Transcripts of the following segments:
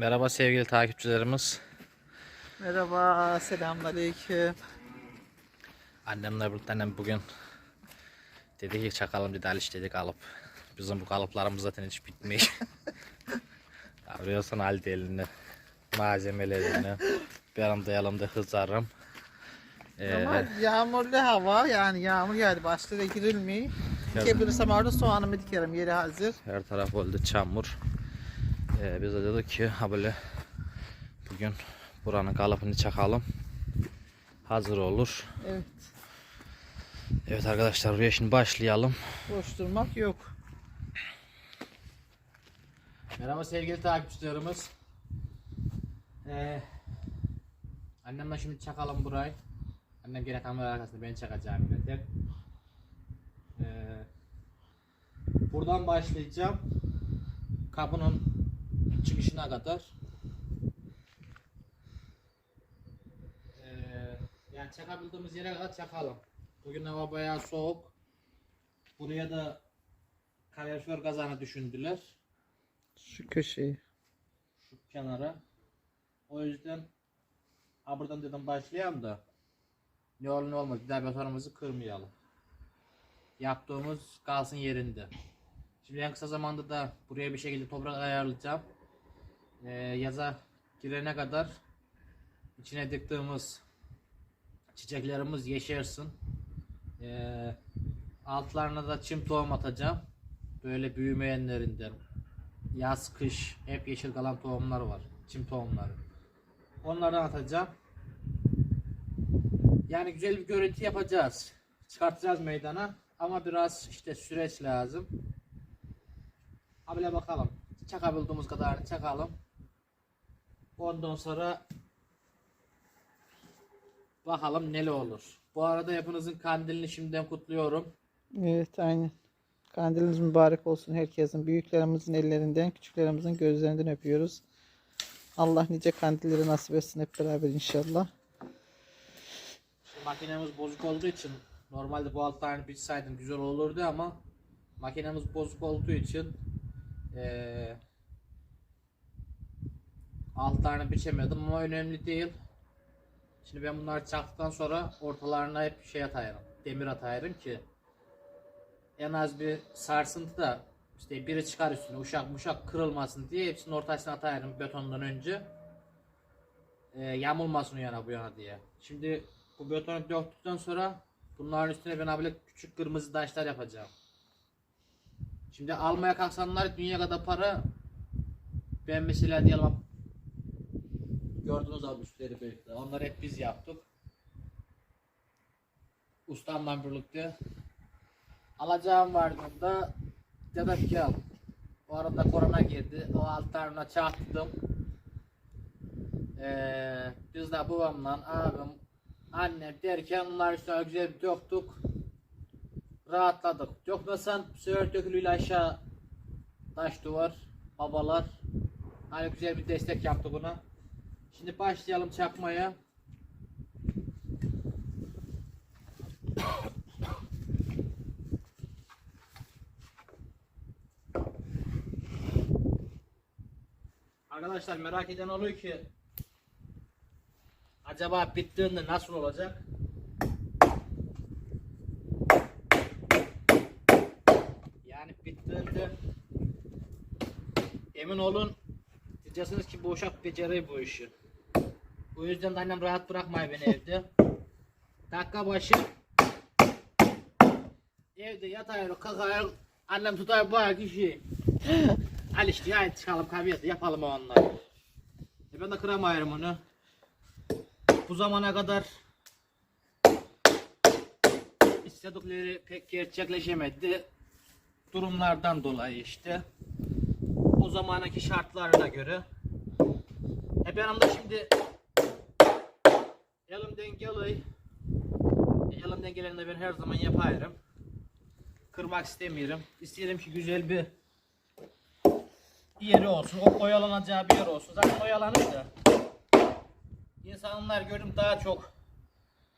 Merhaba sevgili takipçilerimiz. Merhaba, selamünaleyküm. Annemle birlikte annem bugün dedi ki çakalım dedi aliş dedik alıp. Bizim bu kalıplarımız zaten hiç bitmiyor. Arıyorsun halde elini, malzemelerini. Bir anda yanımda hızarım. Ee, Ama yağmurlu hava yani yağmur geldi başlara girilmiyor. Dikebilirsem orada soğanımı dikerim yeri hazır. her taraf oldu çamur. Ee, biz de dedik ki ha böyle bugün buranın kalıbını çakalım. Hazır olur. Evet, Evet arkadaşlar buraya şimdi başlayalım. boş durmak yok. Merhaba sevgili takipçilerimiz. Ee, annemle şimdi çakalım burayı. Annem gene kamera arkasında ben çakacağım yine tek. Ee, buradan başlayacağım. Kapının çıkışına kadar. Ee, yani çakabildiğimiz yere kadar çakalım. Bugün hava bayağı soğuk. Buraya da kalorifer kazanı düşündüler Şu köşeyi. şu kenara. O yüzden ha buradan dedim başlayalım da ne olur ne olmaz betonumuzu kırmayalım. Yaptığımız kalsın yerinde. Şimdi en kısa zamanda da buraya bir şekilde toprak ayarlayacağım. Ee, yaza girene kadar içine diktiğimiz çiçeklerimiz yeşersin. Ee, altlarına da çim tohum atacağım. Böyle büyümeyenlerinden yaz kış hep yeşil kalan tohumlar var. Çim tohumları. Onlardan atacağım. Yani güzel bir görüntü yapacağız. Çıkartacağız meydana. Ama biraz işte süreç lazım. Abile bakalım. Çakabildiğimiz kadar çakalım. Ondan sonra bakalım neler olur. Bu arada hepinizin kandilini şimdiden kutluyorum. Evet, aynen. Kandiliniz mübarek olsun herkesin. Büyüklerimizin ellerinden, küçüklerimizin gözlerinden öpüyoruz. Allah nice kandilleri nasip etsin hep beraber inşallah. Şimdi makinemiz bozuk olduğu için normalde bu altlarını biçseydim güzel olurdu ama makinemiz bozuk olduğu için eee altlarını biçemedim ama önemli değil. Şimdi ben bunları çaktıktan sonra ortalarına hep şey atayırım. Demir atayırım ki en az bir sarsıntı da işte biri çıkar üstüne uşak muşak kırılmasın diye hepsinin ortasına atayırım betondan önce e, yamulmasın o yana bu yana diye. Şimdi bu betonu döktükten sonra bunların üstüne ben böyle küçük kırmızı taşlar yapacağım. Şimdi almaya kalksanlar dünya kadar para ben mesela diyelim gördünüz abi üstleri birlikte. Onları hep biz yaptık. Ustamla birlikte alacağım vardığında dedim ki al. O arada korona girdi. O altlarına çarptım. Ee, biz de babamla abim annem derken onlar üstüne güzel bir döktük. Rahatladık. Dökmesen söğür dökülüyle aşağı taş duvar babalar. Hani güzel bir destek yaptı buna. Şimdi başlayalım çakmaya. Arkadaşlar merak eden oluyor ki acaba bittiğinde nasıl olacak? Yani bittiğinde emin olun diyeceksiniz ki bu uşak beceriyor bu işi. O yüzden de annem rahat bırakmıyor beni evde. Dakika başı evde yatıyor kalkıyor annem tutar bu kişi. Al işte ya çıkalım kahveye yapalım onları. E ben de kıramıyorum onu. Bu zamana kadar istedikleri pek gerçekleşemedi. Durumlardan dolayı işte. O zamanaki şartlarına göre. E benim de şimdi elimden geliyor. Elimden geleni de ben her zaman yaparım. Kırmak istemiyorum. İsterim ki güzel bir yeri olsun. O oyalanacağı bir yer olsun. Zaten oyalanır da. İnsanlar gördüm daha çok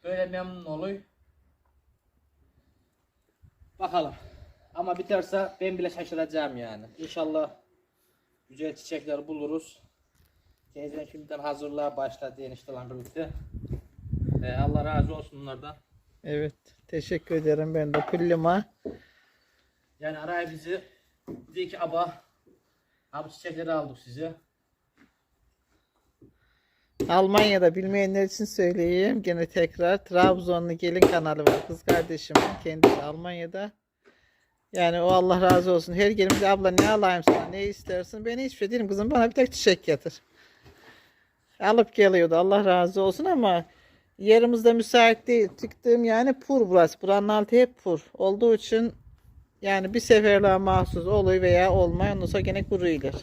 böyle memnun oluyor. Bakalım. Ama biterse ben bile şaşıracağım yani. İnşallah güzel çiçekler buluruz. Teyzen şimdiden hazırlığa başladı enişteler birlikte. Ee, Allah razı olsun onlardan. Evet. Teşekkür ederim ben de kulluma. Yani araya bizi dedi ki aba abi çiçekleri aldık size. Almanya'da bilmeyenler için söyleyeyim. Gene tekrar Trabzonlu gelin kanalı var. Kız kardeşimin kendisi Almanya'da. Yani o Allah razı olsun. Her gelince abla ne alayım sana ne istersin? Ben hiçbir şey değilim kızım bana bir tek çiçek getir. Alıp geliyordu Allah razı olsun ama yerimizde müsait değil. Çıktığım yani pur burası. Buranın altı hep pur. Olduğu için yani bir seferliğe mahsus oluyor veya olmuyor. Ondan sonra gene kuruyulur.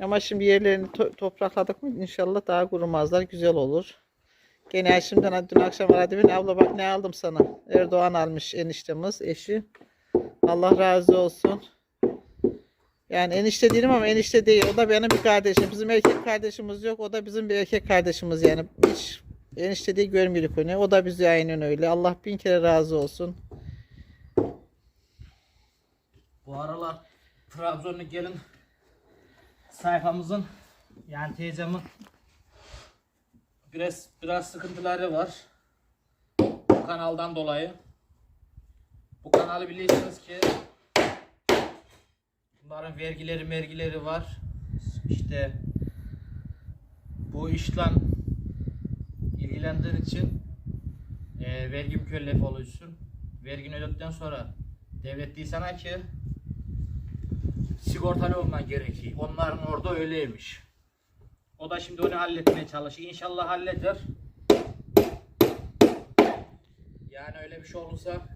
Ama şimdi yerlerini to- toprakladık mı inşallah daha kurumazlar. Güzel olur. Gene şimdiden dün akşam aradı beni. Abla bak ne aldım sana. Erdoğan almış eniştemiz eşi. Allah razı olsun. Yani enişte değilim ama enişte değil. O da benim bir kardeşim. Bizim erkek kardeşimiz yok. O da bizim bir erkek kardeşimiz yani. Hiç enişte değil görmüyoruz onu. O da bizi aynen öyle. Allah bin kere razı olsun. Bu aralar Trabzonlu gelin sayfamızın yani teyzemin biraz biraz sıkıntıları var. Bu kanaldan dolayı. Bu kanalı biliyorsunuz ki bunların vergileri mergileri var. İşte bu işle ilgilendiğin için e, vergi mükellefi oluyorsun. Vergini ödedikten sonra devlet değil sana ki sigortalı olman gerekiyor. Onların orada öyleymiş. O da şimdi onu halletmeye çalışıyor. İnşallah halleder. Yani öyle bir şey olursa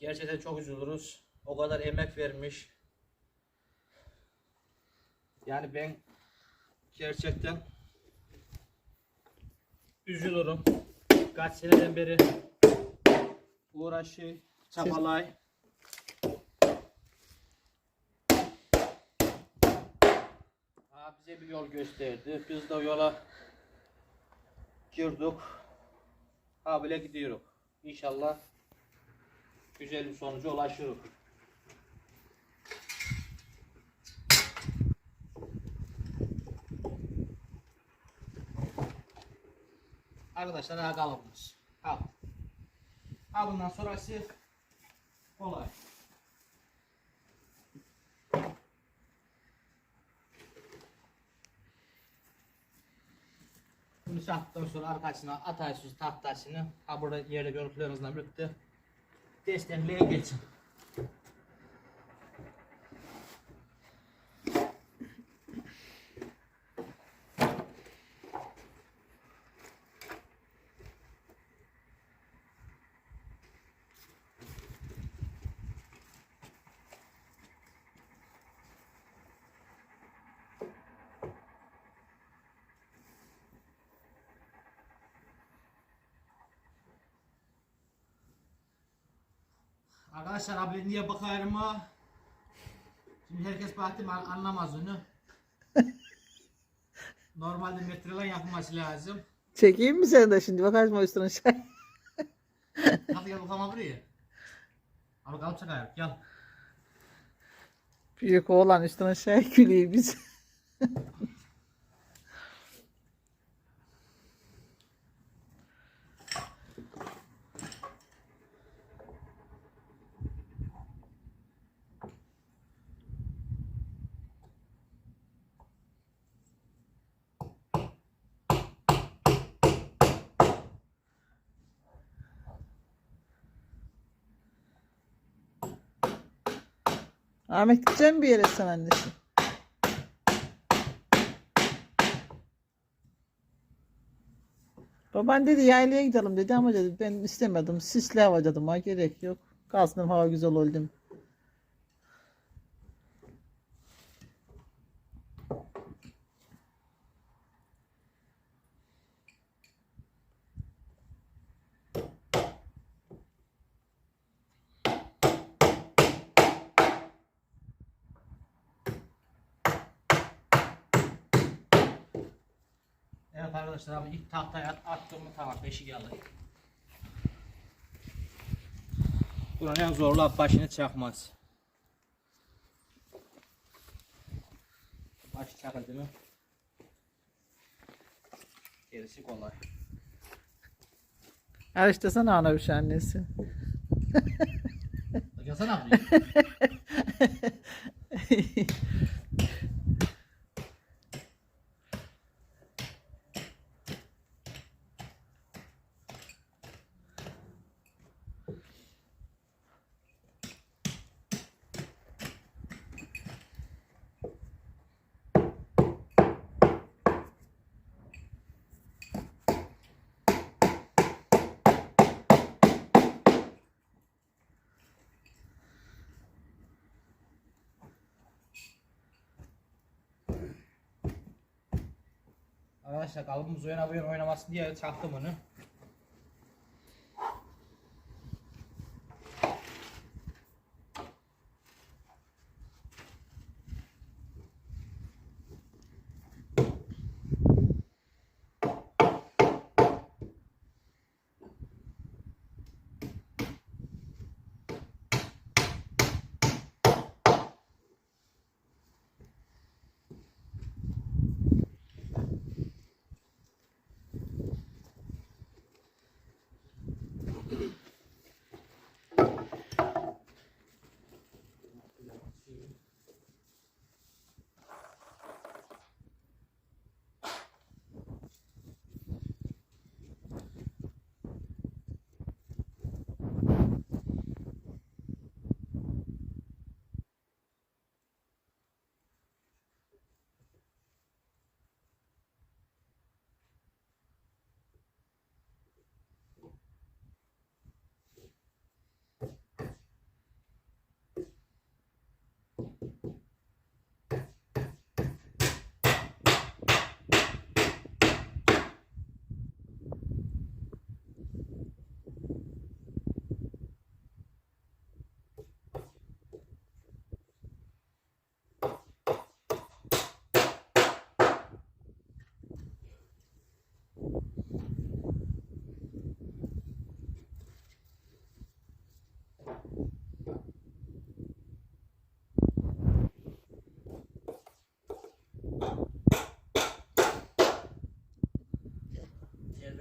gerçekten çok üzülürüz. O kadar emek vermiş. Yani ben gerçekten üzülürüm. Kaç seneden beri uğraşı, çabalay. Ha, bize bir yol gösterdi. Biz de o yola girdik. Ha böyle gidiyoruz. İnşallah güzel bir sonuca ulaşırız. Arkadaşlar ha kalıbımız. Al. Ha bundan sonrası kolay. Bunu sattıktan sonra arkasına ataysız tahtasını ha burada yerde görüntülerinizle birlikte destekliğe geçin. Arkadaşlar abi niye bakıyorum ha? Şimdi herkes baktım an- anlamaz onu. Normalde metreler yapılması lazım. Çekeyim mi sen de şimdi? Bakarsın o üstüne şey. Hadi gel bakalım buraya. Abi kalıp çakayım gel. Büyük oğlan üstüne şey gülüyor biz. Ahmet gideceğim bir yere sen annesi. Baban dedi yaylaya gidelim dedi ama dedi ben istemedim. Sisli hava dedim ha gerek yok. Kalsın hava güzel oldu. Evet arkadaşlar abi ilk tahtaya at, attığımı tamam beşi geldi. Buranın en zorlu başını çakmaz. Aç çakıldı mı? Gerisi kolay. Araştırsana ana bir şey annesi. Yasana abi. Arkadaşlar kalıbımız o yana bu yana oynamasın diye çaktım onu.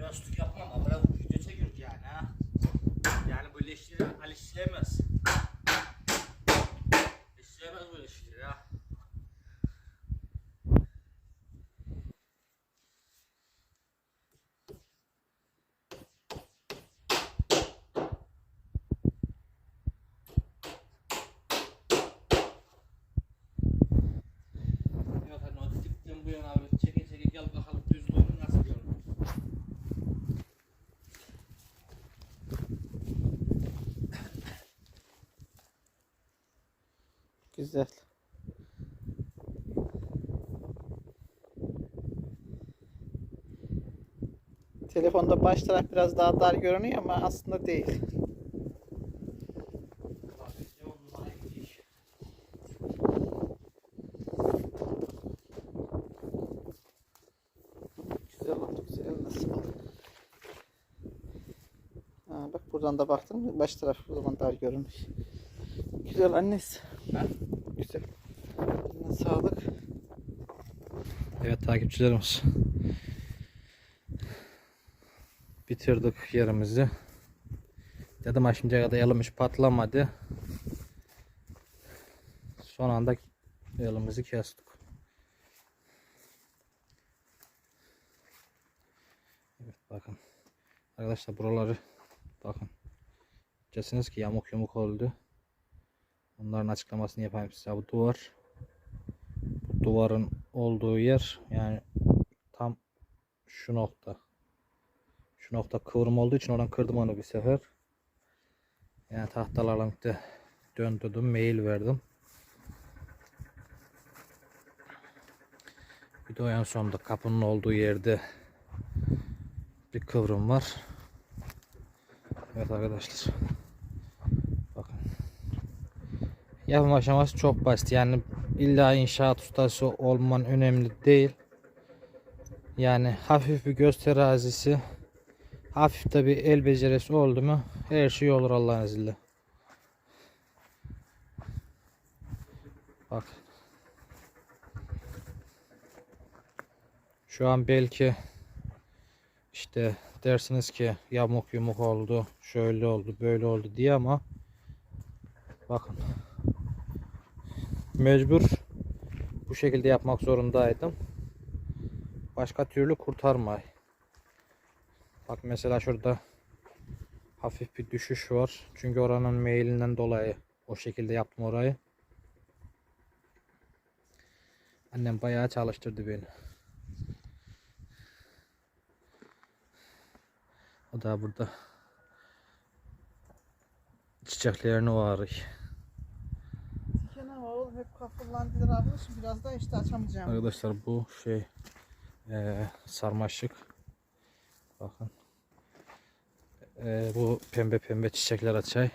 Biraz tutuk yapmam ama biraz video çekiyoruz yani ha. Yani böyle işleri Ali sevmez. İşlemez böyle işleri ha. Yok hani o dipten bu yana abi çeke çeke gel bakalım düzlüğünü nasıl görünüyor. Güzel. Telefonda baş taraf biraz daha dar görünüyor ama aslında değil. Güzel oldu, güzel nasıl oldu? Ha, bak buradan da baktım baş taraf o zaman dar görünmüş. Güzel annesi. Ha? Güzel. Eline sağlık. Evet takipçilerimiz. Bitirdik yerimizi. Dedim ha şimdiye kadar elimiz patlamadı. Son anda elimizi kestik. Evet bakın. Arkadaşlar buraları bakın. Diyeceksiniz ki yamuk yumuk oldu. Onların açıklamasını yapayım size. Bu duvar bu duvarın olduğu yer yani tam şu nokta. Şu nokta kıvrım olduğu için oradan kırdım onu bir sefer. Yani tahtalarla birlikte döndürdüm, mail verdim. Bir de o en sonunda kapının olduğu yerde bir kıvrım var. Evet arkadaşlar. Bakın. Yapım aşaması çok basit. Yani illa inşaat ustası olman önemli değil. Yani hafif bir göz terazisi, hafif de bir el becerisi oldu mu her şey olur Allah'ın izniyle. Bak. Şu an belki işte dersiniz ki yamuk yumuk oldu, şöyle oldu, böyle oldu diye ama bakın mecbur bu şekilde yapmak zorundaydım. Başka türlü kurtarmay. Bak mesela şurada hafif bir düşüş var. Çünkü oranın meyilinden dolayı o şekilde yaptım orayı. Annem bayağı çalıştırdı beni. O da burada çiçeklerini var. Kenan oğlum hep kafırlandılar. Şimdi biraz daha işte açamayacağım. Arkadaşlar bu şey eee, sarmaşık. Bakın. Eee, bu pembe pembe çiçekler açay.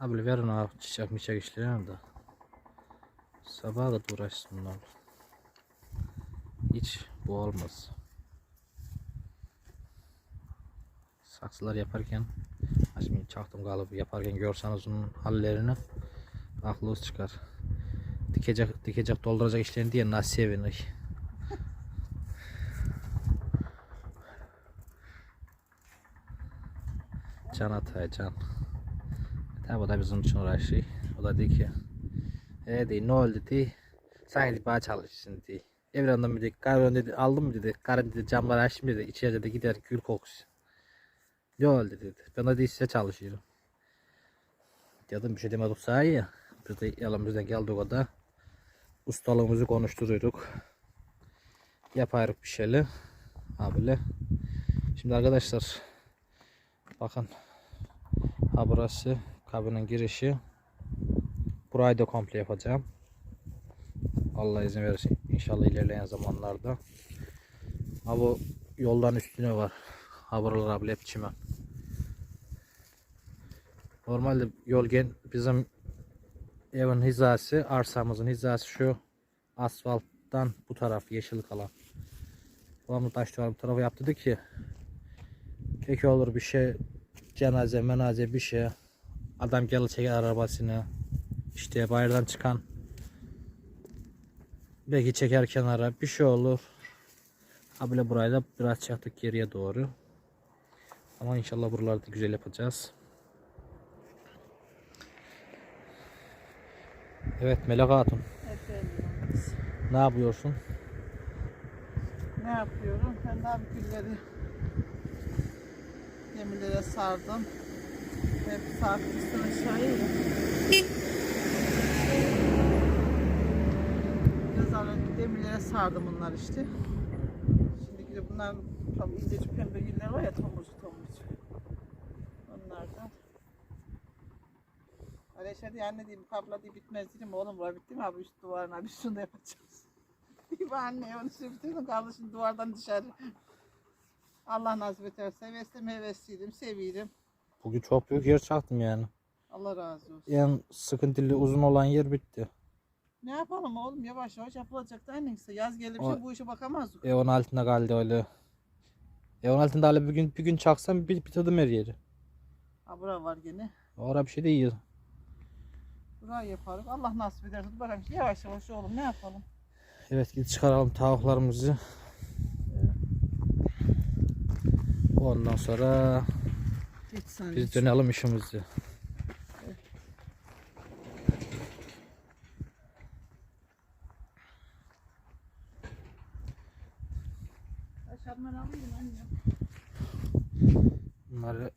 Abi verin abi çiçek miçek işleyen de. Sabaha da uğraşsınlar. Hiç bu olmaz. Saksılar yaparken Şimdi çaktım galiba yaparken görseniz onun hallerini aklınız çıkar. Dikecek, dikecek, dolduracak işlerini diye nasıl sevinir. Can atay can. Tabi o da bizim için uğraşıyor. O da diyor ki e dedi ne oldu dedi. Sen dedi bana çalışsın dedi. Evrandan dedi karın dedi aldım mı dedi. Karın dedi camları açtım dedi. İçeride de gider gül kokusu. Ne oldu dedi. Ben de işte çalışıyorum. Dedim bir şey demedik sahi ya. Biz de elimizden geldiği kadar ustalığımızı konuşturuyorduk. Yaparız bir şeyler. Ha böyle. Şimdi arkadaşlar bakın ha burası kabinin girişi. Burayı da komple yapacağım. Allah izin verirse inşallah ilerleyen zamanlarda. Ha bu yoldan üstüne var. Ha buralar abi çimen. Normalde yol gen bizim evin hizası, arsamızın hizası şu asfalttan bu taraf yeşillik alan. Babamla taş duvar bu tarafa yaptırdı ki peki olur bir şey cenaze menaze bir şey adam gelir çeker arabasını işte bayırdan çıkan belki çeker kenara bir şey olur. Abile burayı da biraz çektik geriye doğru. Ama inşallah buraları da güzel yapacağız. Evet Melek Hatun. Efendim. Ne yapıyorsun? Ne yapıyorum? Ben daha bir gülleri demirlere sardım. Hep sarkmıştım aşağıya ya. Biraz ara demirlere sardım bunlar işte. Şimdi bunların tam incecik pembe güller var ya tomurcuk tomurcuk. Onlardan. Aleşe diye anne diyeyim kabla diye bitmez dedim oğlum var bitti mi abi üst duvarına bir şunu da yapacağız. Diyeyim anne onu kaldı şimdi duvardan dışarı. Allah nasip ederse heveslim hevesliydim seviydim. Bugün çok büyük yer çaktım yani. Allah razı olsun. En sıkıntılı uzun olan yer bitti. Ne yapalım oğlum yavaş yavaş yapılacak da anneyse yaz gelip O- bu işe bakamazdık. Evin altında kaldı öyle. Evin altında hala bir gün bir gün çaksam bir bitirdim her yeri. Ha bura var gene. Orada bir şey değil. Burayı yaparız. Allah nasip ederse bakalım yavaş yavaş oğlum ne yapalım. Evet gidip çıkaralım tavuklarımızı. Ondan sonra Geç sen. biz dönelim alayım anne. Bunları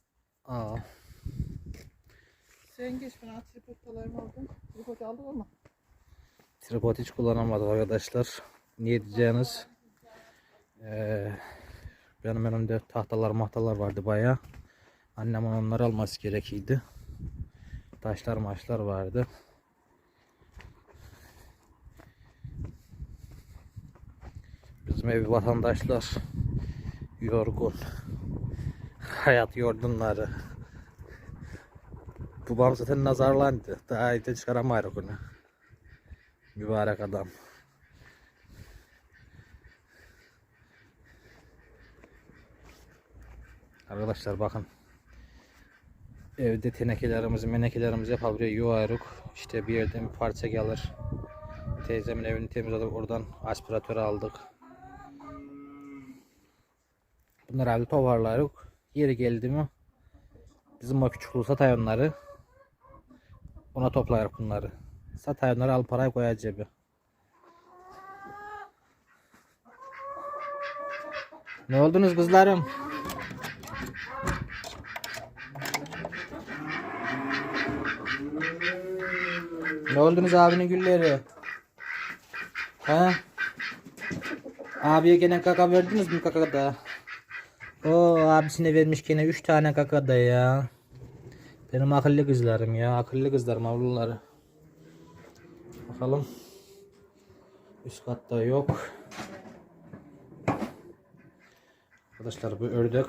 al. Sen geç ben tripod alayım aldım. Tripod aldık ama. Tripod hiç kullanamadık arkadaşlar. Niye diyeceğiniz? Ee, benim önümde tahtalar mahtalar vardı bayağı. Annemin onları alması gerekiydi. Taşlar maçlar vardı. Bizim ev vatandaşlar yorgun. Hayat yordunları. Babam zaten nazarlandı. Daha de çıkaramayız onu. Mübarek adam. Arkadaşlar bakın. Evde tenekelerimizi, menekelerimizi yapar buraya yuvarık. İşte bir yerden bir parça gelir. Teyzemin evini temizledik. Oradan aspiratör aldık. Bunları abi toparlarız. Yeri geldi mi bizim o küçük satay onları. Ona toplayarız bunları. Satay onları al parayı koyar cebe. Ne oldunuz kızlarım? Ne oldunuz abinin gülleri? Ha? Abiye gene kaka verdiniz mi kakada? O abisine vermiş gene 3 tane kakada ya. Benim akıllı kızlarım ya. Akıllı kızlarım avluları. Bakalım. Üst katta yok. Arkadaşlar bu ördek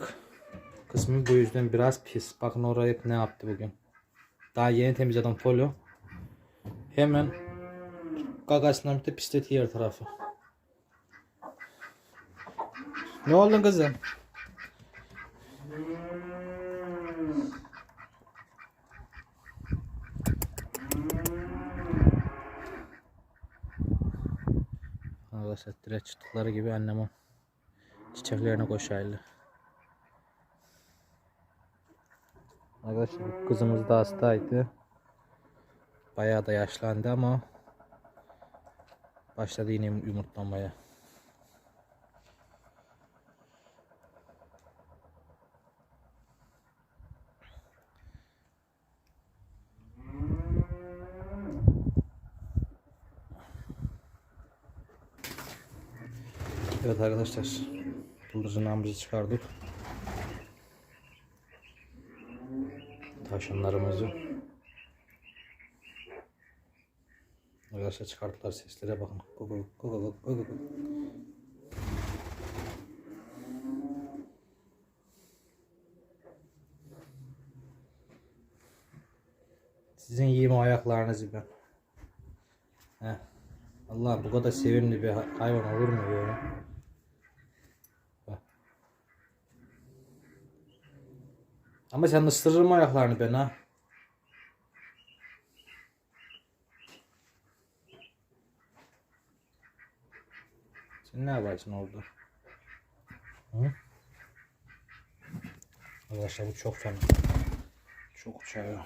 kısmı bu yüzden biraz pis. Bakın orayı ne yaptı bugün. Daha yeni temizledim folyo. Hemen gagasından bir de pisletiyor her tarafı. Ne oldu kızım? Arkadaşlar direkt çıktıkları gibi annemin çiçeklerine koşaylı. Arkadaşlar kızımız da hastaydı. Bayağı da yaşlandı ama başladı yine yumurtlamaya. Evet arkadaşlar. Bıldırcınlarımızı çıkardık. Tavşanlarımızı. Arkadaşlar çıkarttılar seslere bakın. Gugu, gugu, gugu. Sizin yiyeyim ayaklarınızı ben. Allah bu kadar sevimli bir ha- hayvan olur mu ya? Ama sen ısırır mı ayaklarını ben ha? Sen ne yaparsın orada? Hı? Arkadaşlar bu çok fena. Çok uçuyor.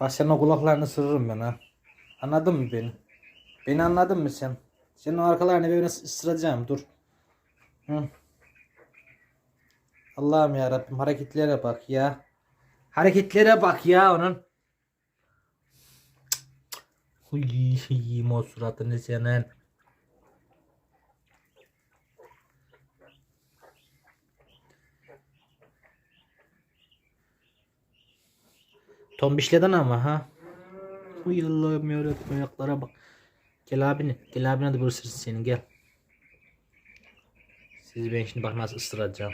Bak sen o kulaklarını ısırırım ben ha. Anladın mı beni? Beni anladın mı sen? Senin o arkalarını böyle ısıracağım dur. Hı. Allah'ım ya Rabbim hareketlere bak ya. Hareketlere bak ya onun. Huy o suratını. Tombişleden ama ha. Uy Allah'ım yarabbim ayaklara bak. Gel abine. Gel abine de burası senin gel. Sizi ben şimdi bak nasıl ısıracağım.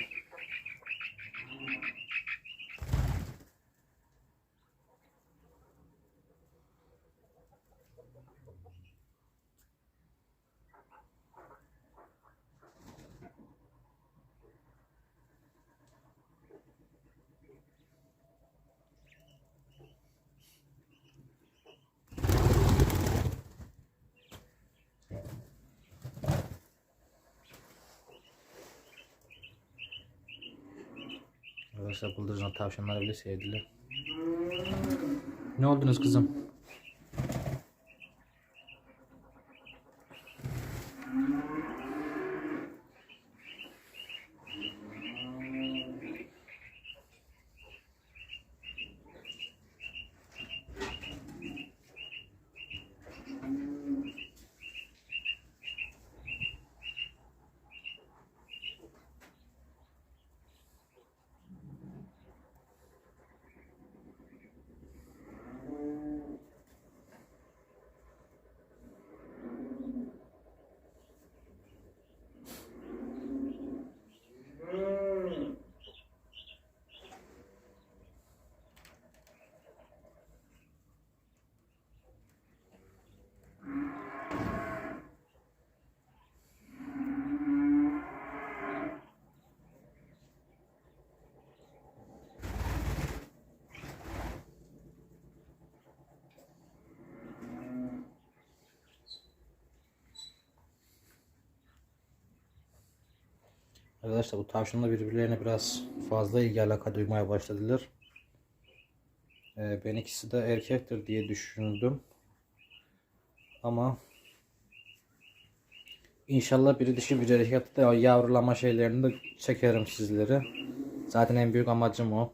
Tavşanları bile sevdiler. Ne oldunuz kızım? Arkadaşlar bu tavşanla birbirlerine biraz fazla ilgi alaka duymaya başladılar. Ee, ben ikisi de erkektir diye düşündüm. Ama inşallah biri dişi biri erkek de yavrulama şeylerini de çekerim sizlere. Zaten en büyük amacım o.